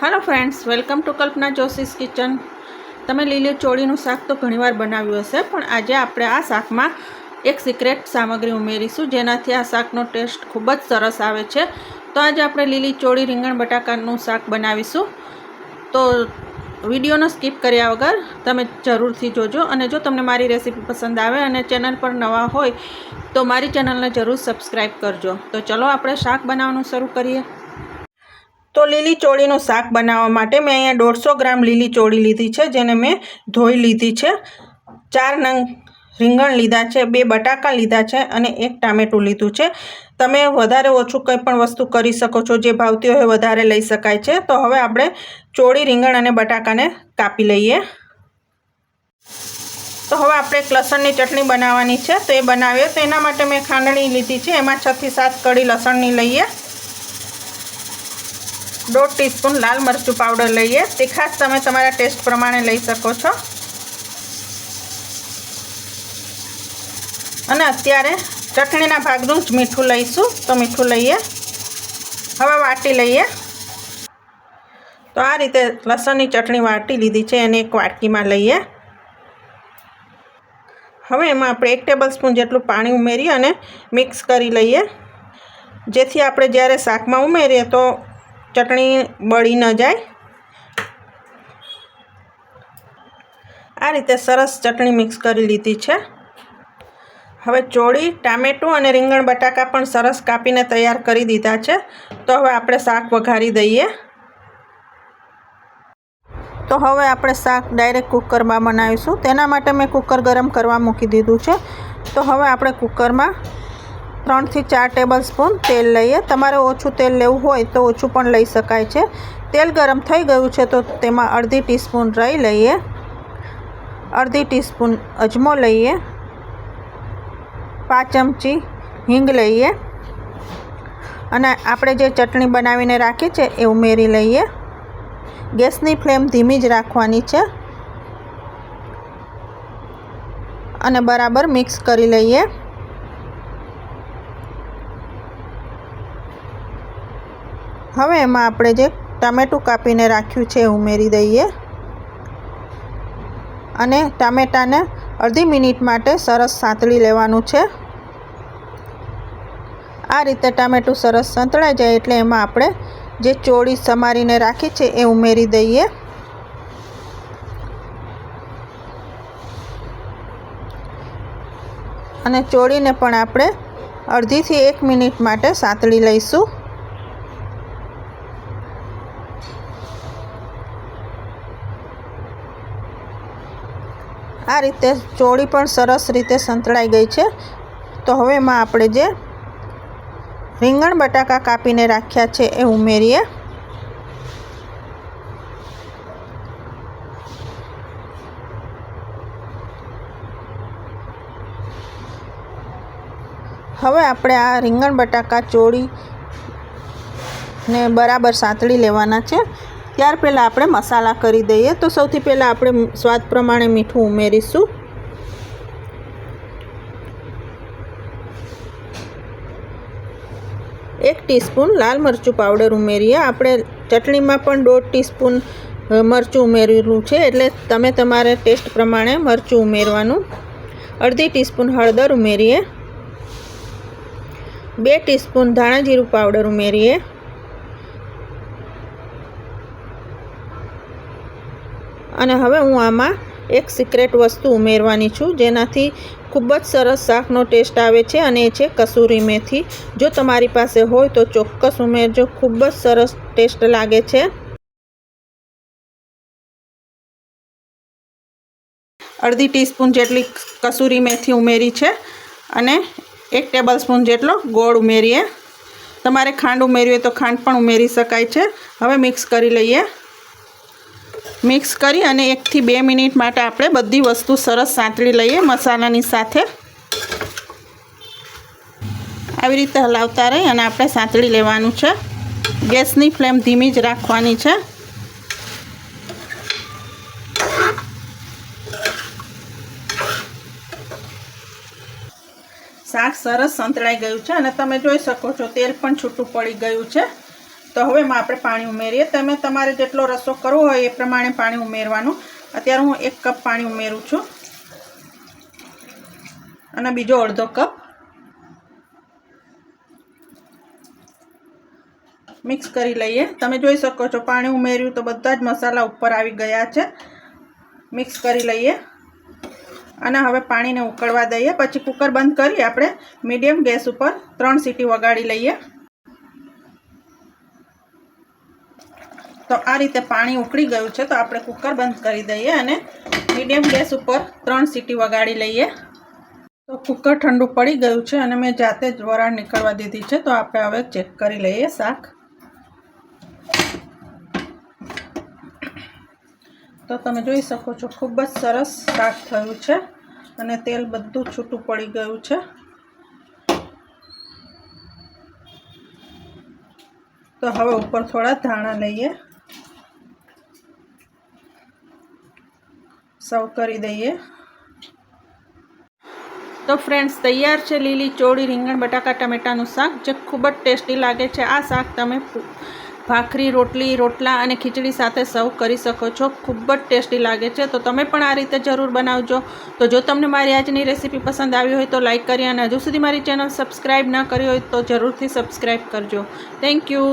Hello friends welcome to Kalpana Joshi's kitchen તમે લીલી ચોળીનું શાક તો ઘણીવાર બનાવ્યું હશે, પણ આજે આપણે આ શાકમાં એક સિક્રેટ સામગ્રી ઉમેરીશું, જેનાથી આ શાકનો ટેસ્ટ ખૂબ જ સરસ આવે છે. તો આજે આપણે લીલી ચોળી રીંગણ બટાકાનું શાક બનાવીશું. તો વિડીયોનો સ્કીપ કર્યા વગર તમે જરૂરથી જોજો, અને જો તમને મારી રેસીપી પસંદ આવે અને ચેનલ પર નવા હોય, તો મારી ચેનલને જરૂર સબસ્ક્રાઈબ કરજો. તો ચલો આપણે શાક બનાવવાનું શરૂ કરીએ. તો લીલી ચોળીનું શાક બનાવવા માટે મેં અહીંયા દોઢસો ગ્રામ લીલી ચોળી લીધી છે, જેને મેં ધોઈ લીધી છે. ચાર નંગ રીંગણ લીધા છે, બે બટાકા લીધા છે અને એક ટામેટું લીધું છે. તમે વધારે ઓછું કંઈ પણ વસ્તુ કરી શકો છો, જે ભાવતી હોય વધારે લઈ શકાય છે. તો હવે આપણે ચોળી, રીંગણ અને બટાકાને કાપી લઈએ. તો હવે આપણે એક લસણની ચટણી બનાવવાની છે, તો એ બનાવીએ. તો એના માટે મેં ખાંડણી લીધી છે, એમાં છથી સાત કડી લસણની લઈએ. દોઢ ટીસ્પૂન લાલ મરચું પાવડર લઈએ. તીખાશ તમે તમારા ટેસ્ટ પ્રમાણે લઈ શકો છો. અને અત્યારે ચટણીના ભાગનું જ મીઠું લઈશું. તો મીઠું લઈએ. હવે વાટી લઈએ. તો આ રીતે લસણની ચટણી વાટી લીધી છે. એને એક વાટકીમાં લઈએ. હવે એમાં આપણે એક ટેબલ સ્પૂન જેટલું પાણી ઉમેરી અને મિક્સ કરી લઈએ. જેથી આપણે જ્યારે શાકમાં ઉમેરીએ તો ચટણી બળી ન જાય. આ રીતે સરસ ચટણી મિક્સ કરી લીધી છે. હવે ચોળી, ટામેટું અને રીંગણ બટાકા પણ સરસ કાપીને તૈયાર કરી દીધા છે. તો હવે આપણે શાક વઘારી દઈએ. તો હવે આપણે શાક ડાયરેક્ટ કુકરમાં બનાવીશું. તેના માટે મેં કુકર ગરમ કરવા મૂકી દીધું છે. તો હવે આપણે કુકરમાં ત્રણથી ચાર ટેબલ સ્પૂન તેલ લઈએ. તમારે ઓછું તેલ લેવું હોય તો ઓછું પણ લઈ શકાય છે. તેલ ગરમ થઈ ગયું છે તો તેમાં અડધી ટીસ્પૂન રાઈ લઈએ. અડધી ટીસ્પૂન અજમો લઈએ. પાંચ ચમચી હિંગ લઈએ. અને આપણે જે ચટણી બનાવીને રાખી છે એ ઉમેરી લઈએ. ગેસની ફ્લેમ ધીમી જ રાખવાની છે. અને બરાબર મિક્સ કરી લઈએ. હવે એમાં આપણે જે ટામેટું કાપીને રાખ્યું છે ઉમેરી દઈએ. અને ટામેટાને અડધી મિનિટ માટે સરસ સાંતળી લેવાનું છે. આ રીતે ટામેટું સરસ સંતળાઈ જાય એટલે એમાં આપણે જે ચોળી સમારીને રાખી છે એ ઉમેરી દઈએ. અને ચોળીને પણ આપણે અડધીથી એક મિનિટ માટે સાંતળી લઈશું. આ રીતે ચોળી પણ સરસ રીતે સંતળાઈ ગઈ છે. તો હવે એમાં આપણે જે રીંગણ બટાકા કાપીને રાખ્યા છે એ ઉમેરીએ. હવે આપણે આ રીંગણ બટાકા ચોળી ને બરાબર સાંતળી લેવાના છે. ત્યાર પહેલાં આપણે મસાલા કરી દઈએ. તો સૌથી પહેલાં આપણે સ્વાદ પ્રમાણે મીઠું ઉમેરીશું. એક ટીસ્પૂન લાલ મરચું પાવડર ઉમેરીએ. આપણે ચટણીમાં પણ દોઢ ટીસ્પૂન મરચું ઉમેરેલું છે. એટલે તમે તમારે ટેસ્ટ પ્રમાણે મરચું ઉમેરવાનું. અડધી ટીસ્પૂન હળદર ઉમેરીએ. બે ટીસ્પૂન ધાણા જીરું પાવડર ઉમેરીએ. અને હવે હું આમાં એક સિક્રેટ વસ્તુ ઉમેરવાની છું, જેનાથી ખૂબ જ સરસ શાકનો ટેસ્ટ આવે છે અને એ છે કસૂરી મેથી. જો તમારી પાસે હોય તો ચોક્કસ ઉમેરજો, ખૂબ જ સરસ ટેસ્ટ લાગે છે. અડધી ટીસ્પૂન જેટલી કસૂરી મેથી ઉમેરી છે અને એક ટેબલ સ્પૂન જેટલો ગોળ ઉમેરીએ. તમારે ખાંડ ઉમેરવી હોય તો ખાંડ પણ ઉમેરી શકાય છે. હવે મિક્સ કરી લઈએ. મિક્સ કરી અને એકથી બે મિનિટ માટે આપણે બધી વસ્તુ સરસ સાંતળી લઈએ મસાલાની સાથે. આવી રીતે હલાવતા રહી અને આપણે સાંતળી લેવાનું છે. ગેસની ફ્લેમ ધીમી જ રાખવાની છે. શાક સરસ સંતળાઈ ગયું છે અને તમે જોઈ શકો છો તેલ પણ છૂટું પડી ગયું છે. તો હવે એમાં આપણે પાણી ઉમેરીએ. તમે તમારે જેટલો રસો કરવો હોય એ પ્રમાણે પાણી ઉમેરવાનું. અત્યારે હું એક કપ પાણી ઉમેરું છું. અને બીજો અડધો કપ મિક્સ કરી લઈએ. તમે જોઈ શકો છો, પાણી ઉમેર્યું તો બધા જ મસાલા ઉપર આવી ગયા છે. મિક્સ કરી લઈએ. અને હવે પાણીને ઉકળવા દઈએ. પછી કુકર બંધ કરી આપણે મીડિયમ ગેસ ઉપર ત્રણ સીટી વગાડી લઈએ. તો આ રીતે પાણી ઉકળી ગયું છે તો આપણે કુકર બંધ કરી દઈએ અને મીડિયમ ગેસ ઉપર ત્રણ સીટી વગાડી લઈએ. તો કુકર ઠંડુ પડી ગયું છે અને મેં જાતે જ વરાળ નીકળવા દીધી છે તો આપણે હવે ચેક કરી લઈએ શાક. તો તમે જોઈ શકો છો ખૂબ જ સરસ શાક થયું છે અને તેલ બધું છૂટું પડી ગયું છે. તો હવે ઉપર થોડા ધાણા લઈએ. સર્વ કરી દઈએ. તો ફ્રેન્ડ્સ તૈયાર છે લીલી ચોળી, રીંગણ, બટાકા, ટમેટાનું શાક. જે ખૂબ જ ટેસ્ટી લાગે છે. આ શાક તમે ભાખરી, રોટલી, રોટલા અને ખીચડી સાથે સર્વ કરી શકો છો. ખૂબ જ ટેસ્ટી લાગે છે. તો તમે પણ આ રીતે જરૂર બનાવજો. તો જો તમને મારી આજની રેસીપી પસંદ આવી હોય તો લાઇક કરી અને હજુ સુધી મારી ચેનલ સબસ્ક્રાઈબ ન કરી હોય તો જરૂરથી સબસ્ક્રાઈબ કરજો. Thank you